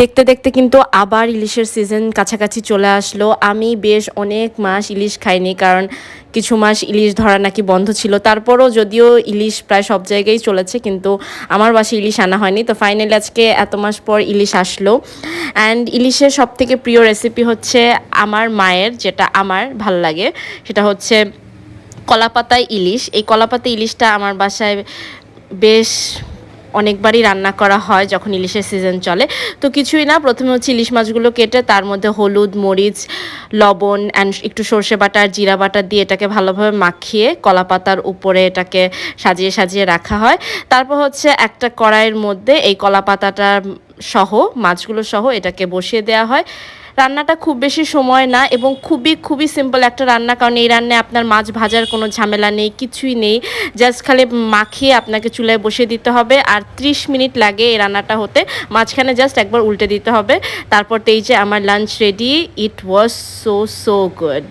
দেখতে দেখতে কিন্তু আবার ইলিশের সিজন কাছাকাছি চলে আসলো। আমি বেশ অনেক মাস ইলিশ খাইনি কারণ কিছু মাস ইলিশ ধরা নাকি বন্ধ ছিল। তারপরও যদিও ইলিশ প্রায় সব জায়গায় চলেছে কিন্তু আমার বাসায় ইলিশ আনা হয়নি। তো ফাইনালি আজকে এত মাস পর ইলিশ আসলো। অ্যান্ড ইলিশের সব থেকে প্রিয় রেসিপি হচ্ছে আমার মায়ের, যেটা আমার ভালো লাগে, সেটা হচ্ছে কলাপাতায় ইলিশ। এই কলাপাতা ইলিশটা আমার বাসায় বেশ অনেকবারই রান্না করা হয় যখন ইলিশের সিজন চলে। তো কিছুই না, প্রথমে হচ্ছে ইলিশ মাছগুলো কেটে তার মধ্যে হলুদ, মরিচ, লবণ অ্যান্ড একটু সর্ষে বাটা আর জিরা বাটা দিয়ে এটাকে ভালোভাবে মাখিয়ে কলা পাতার উপরে এটাকে সাজিয়ে সাজিয়ে রাখা হয়। তারপর হচ্ছে একটা কড়াইয়ের মধ্যে এই কলা পাতাটা সহ, মাছগুলো সহ এটাকে বসিয়ে দেওয়া হয়। রান্নাটা খুব বেশি সময় না এবং খুবই খুবই সিম্পল একটা রান্না, কারণ এই রান্নায় আপনার মাছ ভাজার কোনো ঝামেলা নেই, কিছুই নেই। জাস্ট খালি মাখিয়ে আপনাকে চুলায় বসিয়ে দিতে হবে আর 30 মিনিট লাগে এই রান্নাটা হতে। মাঝখানে জাস্ট একবার উল্টে দিতে হবে। তারপর তো এই যে আমার lunch ready it was so so good